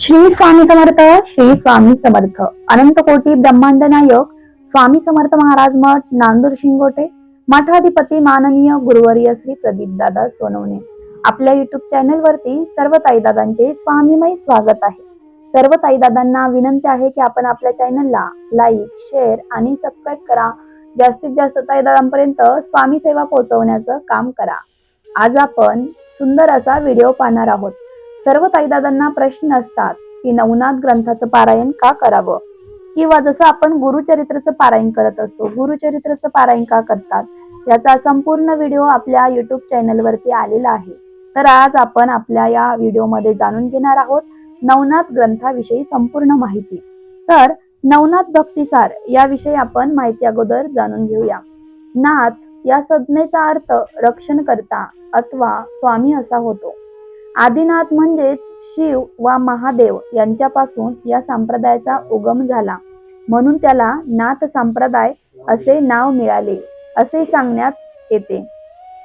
श्री स्वामी समर्थ श्री स्वामी समर्थ. अनंत कोटी ब्रह्मांड नायक स्वामी समर्थ महाराज मठ नांदूर शिंगोटे मठाधिपती माननीय गुरुवर्य श्री प्रदीप दादा सोनवणे. आपल्या युट्यूब चॅनल वरती सर्व ताईदादांचे स्वामीमय स्वागत आहे. सर्व ताईदादांना विनंती आहे की आपण आपल्या चॅनलला लाईक शेअर आणि सबस्क्राईब करा. जास्तीत जास्त ताईदादांपर्यंत स्वामी सेवा पोहोचवण्याचं काम करा. आज आपण सुंदर असा व्हिडिओ पाहणार आहोत. सर्व ताईदादांना प्रश्न असतात की नवनाथ ग्रंथाचं पारायण का करावं? किंवा जसं आपण गुरुचरित्राचं पारायण करत असतो गुरुचरित्राचं पारायण का करतात? याचा संपूर्ण व्हिडिओ आपल्या युट्यूब चॅनलवरती आलेला आहे. तर आज आपण आपल्या या व्हिडिओमध्ये जाणून घेणार आहोत नवनाथ ग्रंथाविषयी संपूर्ण माहिती. तर नवनाथ भक्तिसार याविषयी आपण माहिती अगोदर जाणून घेऊया. नाथ या संज्ञेचा अर्थ रक्षण करता अथवा स्वामी असा होतो. आदिनाथ म्हणजेच शिव वा महादेव यांच्यापासून या संप्रदायाचा उगम झाला. म्हणून त्याला नाथ संप्रदाय असे नाव मिळाले असे सांगण्यात येते.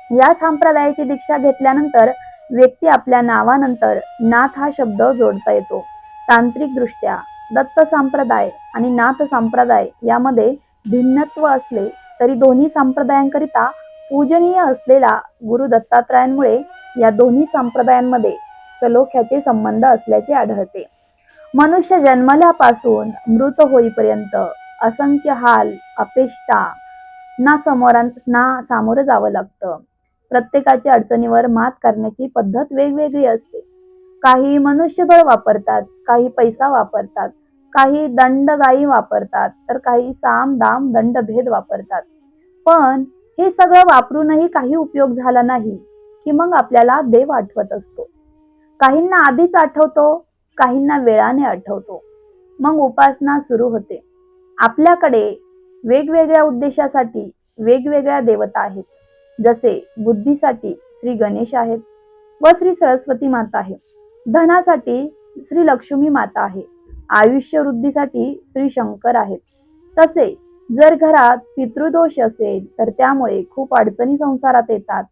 या संप्रदायाची दीक्षा घेतल्यानंतर व्यक्ती आपल्या नावानंतर नाथ हा शब्द जोडता येतो. तांत्रिकदृष्ट्या दत्त संप्रदाय आणि नाथ संप्रदाय यामध्ये भिन्नत्व असले तरी दोन्ही संप्रदायांकरिता पूजनीय असलेला गुरु दत्तात्रयांमुळे या दोन्ही संप्रदायांमध्ये सलोख्याचे संबंध असल्याचे आढळते. मनुष्य जन्मल्यापासून मृत होईपर्यंत असंख्य हाल अपेष्टा ना समोरां ना सामोरं जावं लागतं. प्रत्येकाच्या अडचणीवर मात करण्याची पद्धत वेगवेगळी असते. काही मनुष्यबळ वापरतात काही पैसा वापरतात काही दंडगाई वापरतात तर काही साम दाम दंड भेद वापरतात. पण हे सगळं वापरूनही काही उपयोग झाला नाही. की मग आपल्याला देव आठवत असतो. काहींना आधीच आठवतो काहींना वेळाने आठवतो. मग उपासना सुरू होते. आपल्याकडे वेगवेगळ्या उद्देशासाठी वेगवेगळ्या देवता आहेत. जसे बुद्धीसाठी श्री गणेश आहेत व श्री सरस्वती माता आहे. धनासाठी श्री लक्ष्मी माता आहे. आयुष्य वृद्धीसाठी श्री शंकर आहेत. तसे जर घरात पितृदोष असेल तर त्यामुळे खूप अडचणी संसारात येतात.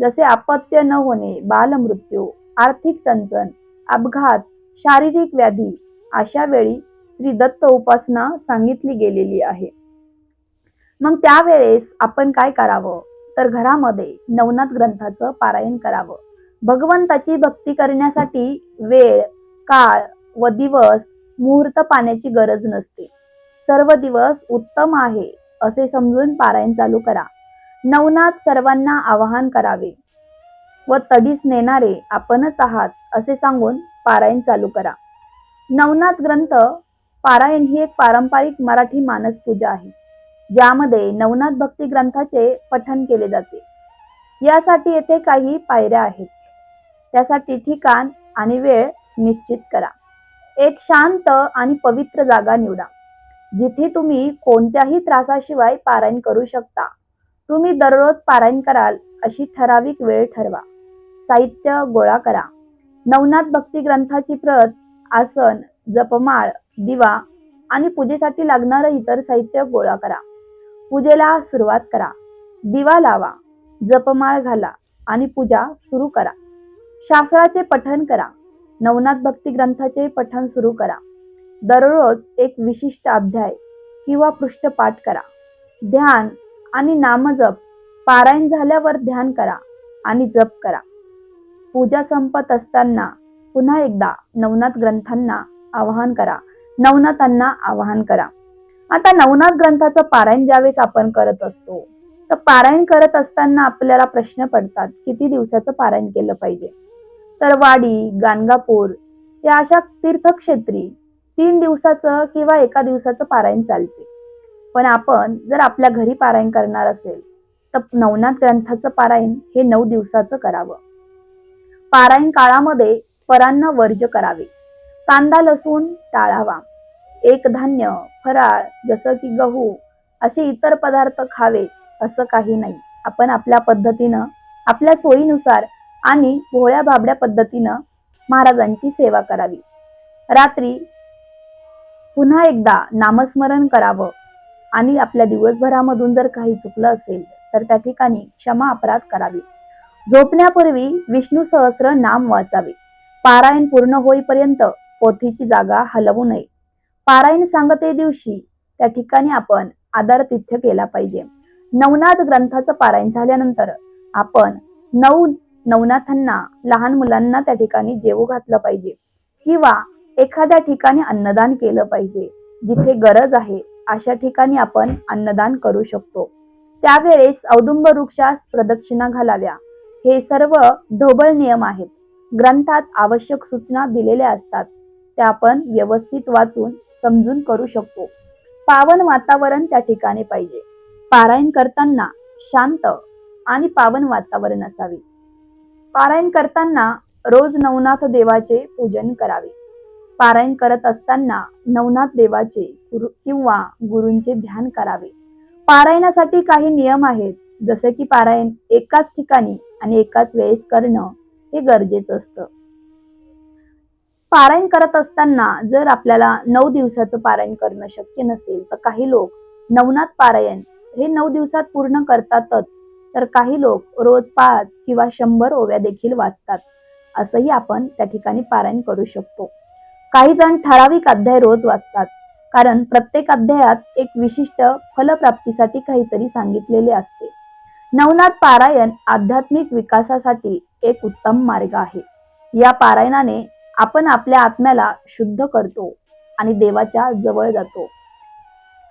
जसे अपत्य न होणे बालमृत्यू आर्थिक चंचन अपघात शारीरिक व्याधी अशा वेळी श्री दत्त उपासना सांगितली गेलेली आहे. मग त्यावेळेस आपण काय करावं? तर घरामध्ये नवनाथ ग्रंथाचं पारायण करावं. भगवंताची भक्ती करण्यासाठी वेळ काळ व दिवस मुहूर्त पाण्याची गरज नसते. सर्व दिवस उत्तम आहे असे समजून पारायण चालू करा. नवनाथ सर्वांना आवाहन करावे व तडीस नेणारे आपणच आहात असे सांगून पारायण चालू करा. नवनाथ ग्रंथ पारायण ही एक पारंपरिक मराठी मानस पूजा आहे ज्यामध्ये नवनाथ भक्ती ग्रंथाचे पठन केले जाते. यासाठी येथे काही पायऱ्या आहेत. त्यासाठी ठिकाण आणि वेळ निश्चित करा. एक शांत आणि पवित्र जागा निवडा जिथे तुम्ही कोणत्याही त्रासाशिवाय पारायण करू शकता. तुम्ही दररोज पारायण कराल अशी ठराविक वेळ ठरवा. साहित्य गोळा करा. नवनाथ भक्ती ग्रंथाची प्रत आसन जपमाळ दिवा आणि पूजेसाठी लागणारं इतर साहित्य गोळा करा. पूजेला सुरुवात करा. दिवा लावा जपमाळ घाला आणि पूजा सुरू करा. शास्त्राचे पठन करा. नवनाथ भक्ती ग्रंथाचे पठन सुरू करा. दररोज एक विशिष्ट अध्याय किंवा पृष्ठपाठ करा. ध्यान आणि नामजप. पारायण झाल्यावर ध्यान करा आणि जप करा. पूजा संपत असताना पुन्हा एकदा नवनाथ ग्रंथांना आवाहन करा. नवनाथांना आवाहन करा. आता नवनाथ ग्रंथाचं पारायण ज्यावेळेस आपण करत असतो तर पारायण करत असताना आपल्याला प्रश्न पडतात किती दिवसाचं पारायण केलं पाहिजे? तर वाडी गाणगापूर या अशा तीर्थक्षेत्री तीन दिवसाचं किंवा एका दिवसाचं पारायण चालते. पण आपण जर आपल्या घरी पारायण करणार असेल तर नवनाथ ग्रंथाचं पारायण हे नऊ दिवसाचं करावं. पारायण काळामध्ये परांना वर्ज करावे. कांदा लसूण टाळावा. एक धान्य फराळ जसं की गहू असे इतर पदार्थ खावे असं काही नाही. आपण आपल्या पद्धतीनं आपल्या सोयीनुसार आणि भोळ्या बाबड्या पद्धतीनं महाराजांची सेवा करावी. रात्री पुन्हा एकदा नामस्मरण करावं. आणि आपल्या दिवसभरामधून जर काही चुकलं असेल तर त्या ठिकाणी क्षमा अपराध करावी. झोपण्यापूर्वी विष्णू सहस्र नाम वाचावे. पारायण पूर्ण होईपर्यंत पोथीची जागा हलवू नये. पारायण सांगते दिवशी त्या ठिकाणी आपण आदर तिथ्य केला पाहिजे. नवनाथ ग्रंथाचं पारायण झाल्यानंतर आपण नऊ नवनाथांना लहान मुलांना त्या ठिकाणी जेवू घातलं पाहिजे. किंवा एखाद्या ठिकाणी अन्नदान केलं पाहिजे जिथे गरज आहे अशा ठिकाणी आपण अन्नदान करू शकतो. त्यावेळेस औदुंब वृक्षास प्रदक्षिणा घालाव्या. हे सर्व ढोबळ नियम आहेत. ग्रंथात आवश्यक सूचना दिलेल्या असतात. त्या आपण व्यवस्थित वाचून समजून करू शकतो. पावन वातावरण त्या ठिकाणी पाहिजे. पारायण करताना शांत आणि पावन वातावरण असावे. पारायण करताना रोज नवनाथ देवाचे पूजन करावे. पारायण करत असताना नवनाथ देवाचे गुरु किंवा गुरूंचे ध्यान करावे. पारायणासाठी काही नियम आहेत. जसे की पारायण एकाच ठिकाणी आणि एकाच वेळेस करणं हे गरजेचं असतं. पारायण करत असताना जर आपल्याला नऊ दिवसाचं पारायण करणं शक्य नसेल तर काही लोक नवनाथ पारायण हे नऊ दिवसात पूर्ण करतातच. तर काही लोक रोज पाच किंवा शंभर ओव्या देखील वाचतात. असंही आपण त्या ठिकाणी पारायण करू शकतो. काही जण ठराविक अध्याय रोज वाचतात कारण प्रत्येक अध्यायात एक विशिष्ट फलप्राप्तीसाठी काहीतरी सांगितलेले असते. नवनाथ पारायण आध्यात्मिक विकासासाठी एक उत्तम मार्ग आहे. या पारायणाने आपण आपल्या आत्म्याला शुद्ध करतो आणि देवाच्या जवळ जातो.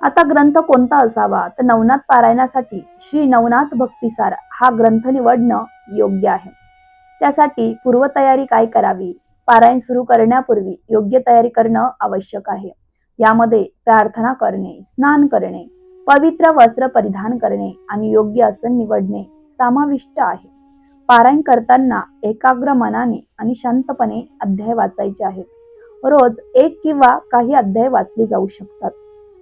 आता ग्रंथ कोणता असावा? तर नवनाथ पारायणासाठी श्री नवनाथ भक्तिसार हा ग्रंथ निवडणं योग्य आहे. त्यासाठी पूर्वतयारी काय करावी? पारायण सुरू करण्यापूर्वी योग्य तयारी करणं आवश्यक आहे. यामध्ये प्रार्थना करणे स्नान करणे पवित्र वस्त्र परिधान करणे आणि योग्य आसन निवडणे समाविष्ट आहे. पारायण करताना एकाग्र मनाने आणि शांतपणे अध्याय वाचायचे आहेत. रोज एक किंवा काही अध्याय वाचले जाऊ शकतात.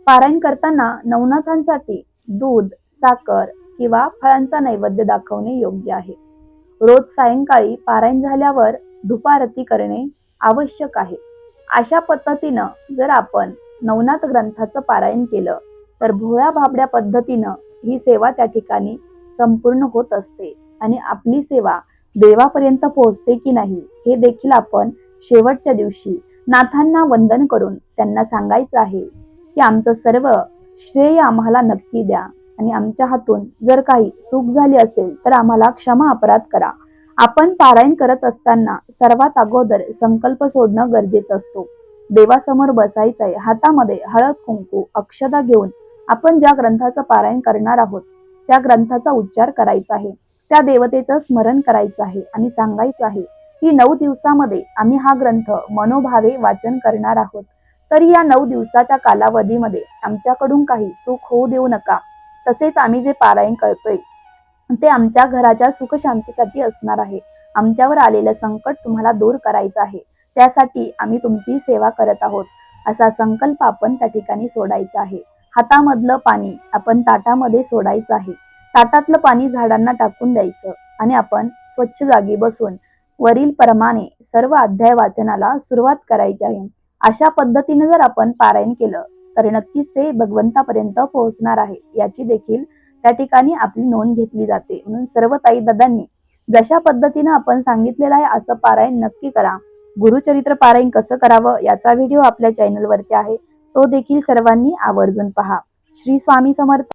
पारायण करताना नवनाथांसाठी दूध साखर किंवा फळांचा नैवेद्य दाखवणे योग्य आहे. रोज सायंकाळी पारायण झाल्यावर धुपारती करणे आवश्यक आहे. अशा पद्धतीनं जर आपण नवनाथ ग्रंथाचं पारायण केलं तर भोळ्या भाबड्या पद्धतीनं ही सेवा त्या ठिकाणी संपूर्ण होत असते आणि आपली सेवा देवापर्यंत पोहोचते की नाही हे देखील आपण शेवटच्या दिवशी नाथांना वंदन करून त्यांना सांगायचं आहे की आमचं सर्व श्रेय आम्हाला नक्की द्या. आणि आमच्या हातून जर काही चूक झाली असेल तर आम्हाला क्षमा अपराध करा. आपण पारायण करत असताना सर्वात अगोदर संकल्प सोडणं गरजेचं असतो. देवासमोर बसायचंय हातामध्ये हळद कुंकू अक्षदा घेऊन आपण ज्या ग्रंथाचं पारायण करणार आहोत त्या ग्रंथाचा उच्चार करायचा आहे. त्या देवतेचं स्मरण करायचं आहे आणि सांगायचं आहे की नऊ दिवसामध्ये आम्ही हा ग्रंथ मनोभावे वाचन करणार आहोत. तरी या नऊ दिवसाच्या कालावधीमध्ये आमच्याकडून काही चूक होऊ देऊ नका. तसेच आम्ही जे पारायण करतोय ते आमच्या घराच्या सुखशांतीसाठी असणार आहे. आमच्यावर आलेलं संकट तुम्हाला दूर करायचं आहे. त्यासाठी आम्ही तुमची सेवा करत आहोत. असा संकल्प आपण त्या ठिकाणी सोडायचा आहे. हातामधलं पाणी आपण ताटामध्ये सोडायचं आहे. ताटातलं पाणी झाडांना टाकून द्यायचं आणि आपण स्वच्छ जागी बसून वरील प्रमाणे सर्व अध्याय वाचनाला सुरुवात करायची आहे. अशा पद्धतीने जर आपण पारायण केलं तर नक्कीच ते भगवंतापर्यंत पोहोचणार आहे. याची देखील त्या ठिकाणी आपली नोंद घेतली जाते. म्हणून सर्व ताई दादांनी जशा पद्धतीनं आपण सांगितलेलं आहे असं पारायण नक्की करा. गुरुचरित्र पारायण कसं करावं याचा व्हिडिओ आपल्या चॅनलवरती आहे. तो देखील सर्वांनी आवर्जून पहा. श्री स्वामी समर्थ